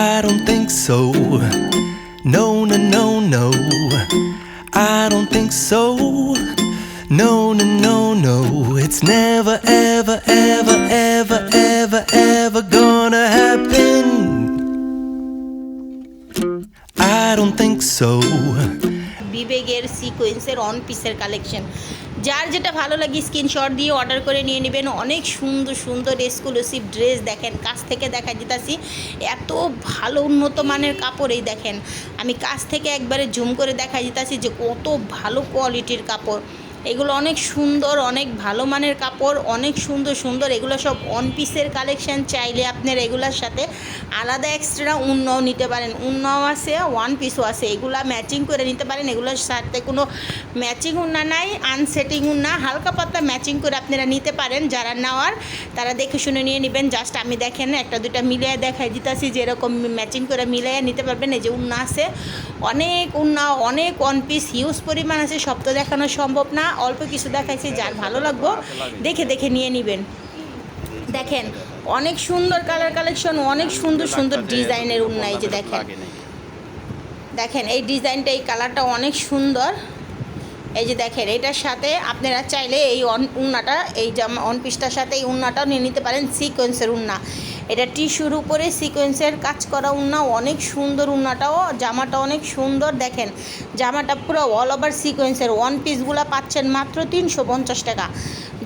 I don't think so. No, no, no, no. I don't think so. No, no, no, no. It's never, ever, ever, ever, ever, ever gonna happen. I don't think so. বিবেগের সিকোয়েন্সের on পিসের collection যার যেটা ভালো লাগে screenshot দিয়ে order করে নিয়ে নেবেন। অনেক সুন্দর সুন্দর এক্সক্লুসিভ ড্রেস দেখেন, কাছ থেকে দেখা যেতেছি এত ভালো উন্নত মানের কাপড় এই দেখেন। আমি কাছ থেকে একবারে জুম করে দেখা যেতেছি যে কত ভালো কোয়ালিটির কাপড়। এগুলো অনেক সুন্দর, অনেক ভালো মানের কাপড়, অনেক সুন্দর সুন্দর। এগুলো সব অন পিসের কালেকশান চাইলে আপনার এগুলোর সাথে আলাদা এক্সট্রা উন্নও নিতে পারেন। উন্নও আছে ওয়ান পিসও আছে। এগুলা ম্যাচিং করে নিতে পারেন। এগুলোর সাথে কোনো ম্যাচিং উন্না নাই আনসেটিং উন্না, হালকা পাতলা ম্যাচিং করে আপনারা নিতে পারেন। যারা নেওয়ার, তারা দেখে শুনে নিয়ে নেবেন। জাস্ট আমি দেখেন, একটা দুটা মিলিয়ে দেখাই দিতেছি যেরকম ম্যাচিং করে মিলিয়ে নিতে পারবেন। এই যে উন্না আছে, অনেক উন্না, অনেক ওয়ান পিস হিউজ পরিমাণ আছে। সব তো দেখানো সম্ভব না। অল্প কিছু দেখাইছি, যার ভালো লাগবো, দেখে দেখে নিয়ে নেবেন। দেখেন অনেক সুন্দর কালার কালেকশন অনেক সুন্দর সুন্দর ডিজাইনের উন্না এই যে দেখেন। দেখেন এই ডিজাইনটা এই কালারটা অনেক সুন্দর। এই যে দেখেন এটার সাথে আপনারা চাইলে এই অন উন্নাটা এই জামা অন পিসটার সাথে এই উন্নাটাও নিয়ে নিতে পারেন সিকোয়েন্সের উন্না। এটা টিস্যুর উপরে সিকোয়েন্সের কাজ করা উন্না অনেক সুন্দর উন্নাটাও জামাটা অনেক সুন্দর। দেখেন জামাটা পুরো অল ওভার সিকোয়েন্সের ওয়ান পিসগুলো পাচ্ছেন মাত্র তিনশো পঞ্চাশ টাকা।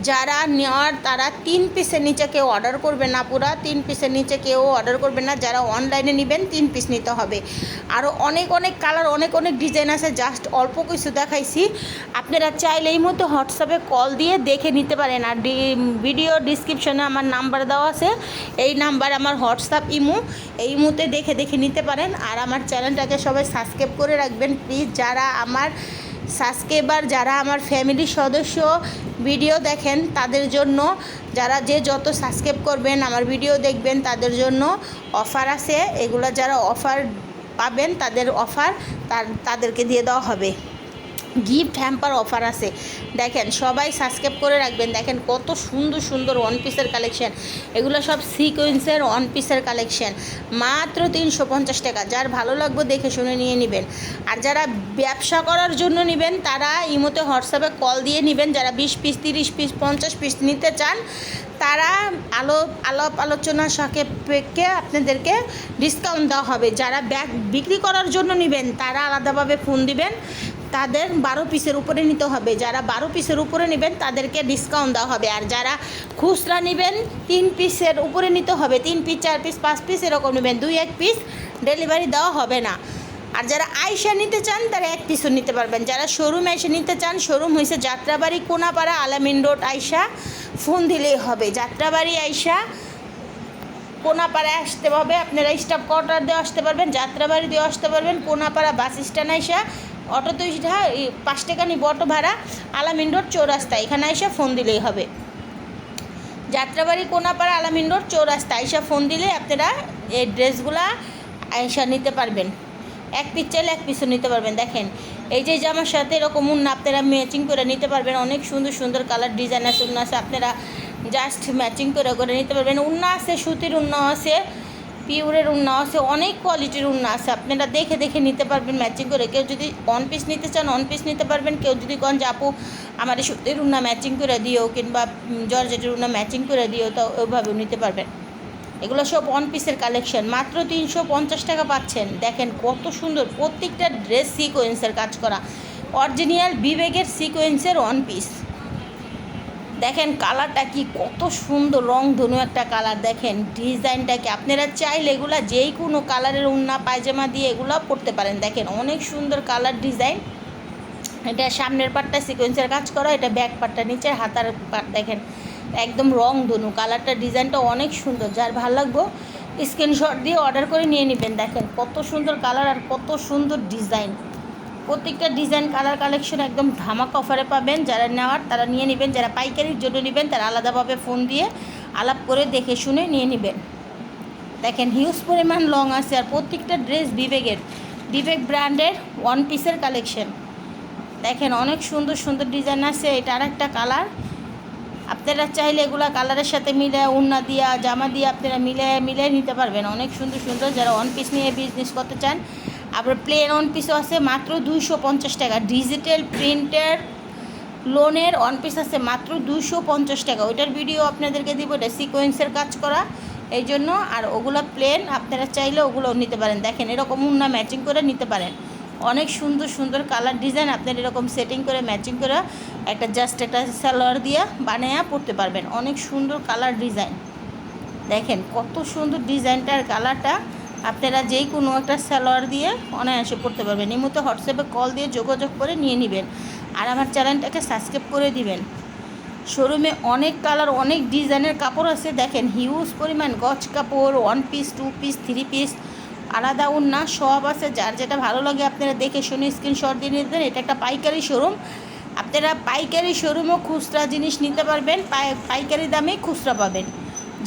যারা নেওয়ার তারা তিন পিসের নিচে কেউ অর্ডার করবে না পুরা, তিন পিসের নিচে কেউ অর্ডার করবে না, যারা অনলাইনে নেবেন তিন পিস নিতে হবে। আরও অনেক অনেক কালার অনেক অনেক ডিজাইন আছে জাস্ট অল্প কিছু দেখাইছি। আপনারা চাইলে এই মতো হোয়াটসঅ্যাপে কল দিয়ে দেখে নিতে পারেন। আর ভিডিও ডিসক্রিপশনে আমার নাম্বার দেওয়া আছে। এই নাম্বার আমার হোয়াটসঅ্যাপ ইমো। এই ইমোতে দেখে দেখে নিতে পারেন। আর আমার চ্যানেলটাকে সবাই সাবস্ক্রাইব করে রাখবেন। প্লিজ যারা আমার সাবস্ক্রাইবার যারা আমার ফ্যামিলির সদস্য ভিডিও দেখেন, তাদের জন্য যারা যে যত সাবস্ক্রাইব করবেন, আমার ভিডিও দেখবেন, তাদের জন্য অফার আছে। এগুলো যারা অফার পাবেন, তাদের অফার তাদেরকে দিয়ে দেওয়া হবে। গিফট হ্যাম্পার অফার আছে। দেখেন, সবাই সাবস্ক্রাইব করে রাখবেন। দেখেন, কত সুন্দর সুন্দর ওয়ান পিসের কালেকশন এগুলো সব সিকোয়েন্সের ওয়ান পিসের কালেকশন মাত্র তিনশো পঞ্চাশ টাকা। যার ভালো লাগবে দেখে শুনে নিয়ে নেবেন। আর যারা ব্যবসা করার জন্য নেবেন, তারা ইমোতে হোয়াটসঅ্যাপে কল দিয়ে নেবেন। যারা বিশ পিস তিরিশ পিস পঞ্চাশ পিস নিতে চান, তারা আলো, আলাপ আলোচনার সাপেক্ষে আপনাদেরকে ডিসকাউন্ট দেওয়া হবে। যারা ব্যাগ বিক্রি করার জন্য নেবেন, তারা আলাদাভাবে ফোন দিবেন। তাদের বারো পিসের উপরে নিতে হবে। যারা বারো পিসের উপরে নেবেন, তাদেরকে ডিসকাউন্ট দেওয়া হবে। আর যারা খুচরা নেবেন, তিন পিসের উপরে নিতে হবে। তিন পিস, চার পিস, পাঁচ পিস এরকম নেবেন। দুই, এক পিস ডেলিভারি দেওয়া হবে না। আর যারা আয়সা নিতে চান, তারা এক পিসও নিতে পারবেন। যারা শোরুম এসে নিতে চান শোরুম হয়েছে যাত্রাবাড়ি, কোনাপাড়া, আলামিন রোড আয়সা ফোন দিলেই হবে। যাত্রাবাড়ি আয়সা কোনাপাড়ায় আসতে হবে। আপনারা স্টাফ কোয়ার্টার দিয়ে আসতে পারবেন, যাত্রাবাড়ি দিয়ে আসতে পারবেন, কোনাপাড়া বাস স্ট্যান্ড আইসা অটো তো পাঁচ টাকা নিব অটো ভাড়া, আলামিন রোড চৌরাস্তা, এখানে এসে ফোন দিলেই হবে। যাত্রাবাড়ি কোনাপাড়া, আলামিন রোড চৌরাস্তা, আইসা ফোন দিলে আপনারা এই ড্রেসগুলা আইসা নিতে পারবেন। এক পিস চাইলে এক পিসও নিতে পারবেন, দেখেন। এই যে জামার সাথে এরকম উন্না, আপনারা ম্যাচিং করে নিতে পারবেন। অনেক সুন্দর সুন্দর কালার ডিজাইন আছে, উন্না আছে, আপনারা জাস্ট ম্যাচিং করে করে নিতে পারবেন। উন্না আছে, সুতির উন্না আছে পিউরের উন্না আছে, অনেক কোয়ালিটির উন্না আছে। আপনারা দেখে দেখে নিতে পারবেন ম্যাচিং করে। কেউ যদি অন পিস নিতে চান অন পিস নিতে পারবেন। কেউ যদি কন যে আমার সুতির উন্না ম্যাচিং করে দিও কিংবা জর্জেটের উন্না ম্যাচিং করে দিও তো ওইভাবেও নিতে পারবেন। এগুলো সব ওয়ান পিসের কালেকশন মাত্র তিনশো পঞ্চাশ টাকা পাচ্ছেন। দেখেন কত সুন্দর। প্রত্যেকটা ড্রেস সিকোয়েন্সের কাজ করা। অরিজিনাল বিবেকের সিকোয়েন্সের ওয়ান পিস দেখেন কালারটা কি কত সুন্দর, রং ধনু একটা কালার। দেখেন, ডিজাইনটা কি আপনারা চাইলে এগুলা যেই কোনো কালারের উন্না, পায়জামা দিয়ে এগুলো পরতে পারেন। দেখেন, অনেক সুন্দর কালার ডিজাইন। এটা সামনের পাটটা সিকোয়েন্সের কাজ করা, এটা ব্যাক পাটটা নিচে হাতার পাট। দেখেন, একদম রং ধনু। কালারটা, ডিজাইনটা অনেক সুন্দর। যার ভালো লাগবো, স্ক্রিনশট দিয়ে অর্ডার করে নিয়ে নেবেন। দেখেন, কত সুন্দর কালার আর কত সুন্দর ডিজাইন। প্রত্যেকটা ডিজাইন কালার কালেকশন একদম ধামাক অফারে পাবেন। যারা নেওয়ার, তারা নিয়ে নেবেন। যারা পাইকারির জন্য নেবেন, তারা আলাদাভাবে ফোন দিয়ে আলাপ করে দেখে শুনে নিয়ে নেবেন। দেখেন হিউজ পরিমাণ লং আছে আর প্রত্যেকটা ড্রেস বিবেকের, বিবেক ব্র্যান্ডের ওয়ান পিসের কালেকশন দেখেন, অনেক সুন্দর সুন্দর ডিজাইন আছে। এটা আর একটা কালার আপনারা চাইলে এগুলা কালারের সাথে মিলে উন্না দিয়া, জামা দিয়ে আপনারা মিলে মিলে নিতে পারবেন। অনেক সুন্দর সুন্দর। যারা ওয়ান পিস নিয়ে বিজনেস করতে চান আবার প্লেন ওয়ান পিসও আছে, মাত্র দুইশো পঞ্চাশ টাকা। ডিজিটাল প্রিন্টের লোনের ওয়ান পিস আছে, মাত্র দুশো পঞ্চাশ টাকা। ওইটার ভিডিও আপনাদেরকে দিব, এটা সিকোয়েন্সের কাজ করা। এই জন্য, আর ওগুলো প্লেন আপনারা চাইলে ওগুলো নিতে পারেন। দেখেন, এরকম উন্না ম্যাচিং করে নিতে পারেন। অনেক সুন্দর সুন্দর কালার ডিজাইন আপনার এরকম সেটিং করে ম্যাচিং করে একটা জাস্ট একটা সালোয়ার দিয়ে বানিয়ে পরতে পারবেন। অনেক সুন্দর কালার ডিজাইন দেখেন, কত সুন্দর ডিজাইনটার কালারটা আপনারা যেই কোনো একটা স্যালোয়ার দিয়ে অনায়াসে পড়তে পারবেন। এই মতো হোয়াটসঅ্যাপে কল দিয়ে যোগাযোগ করে নিয়ে নেবেন আর আমার চ্যানেলটাকে সাবস্ক্রাইব করে দিবেন। শোরুমে অনেক কালার, অনেক ডিজাইনের কাপড় আছে। দেখেন হিউজ পরিমাণ গজ কাপড় one piece two piece three piece আলাদা উন্না সব আছে। যার যেটা ভালো লাগে আপনারা দেখে শুনে স্ক্রিনশট দিয়ে নিতে এটা একটা পাইকারি শোরুম। আপনারা পাইকারি শোরুমও খুচরা জিনিস নিতে পারবেন। পাইকারি দামে খুচরা পাবেন।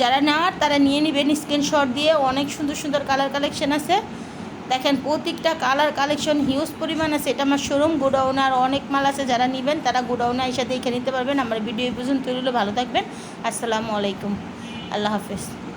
যারা নেওয়ার, তারা নিয়ে নেবেন স্ক্রিনশট দিয়ে। অনেক সুন্দর সুন্দর কালার কালেকশন আছে। দেখেন, প্রত্যেকটা কালার কালেকশন হিউজ পরিমাণ আছে। এটা আমার শোরুম গোডাউন আর অনেক মাল আছে। যারা নেবেন, তারা গোডাউনে এসে দেখে নিতে পারবেন। আমার ভিডিও পর্যন্ত হলে ভালো থাকবেন। আসসালামু আলাইকুম। আল্লাহ হাফেজ।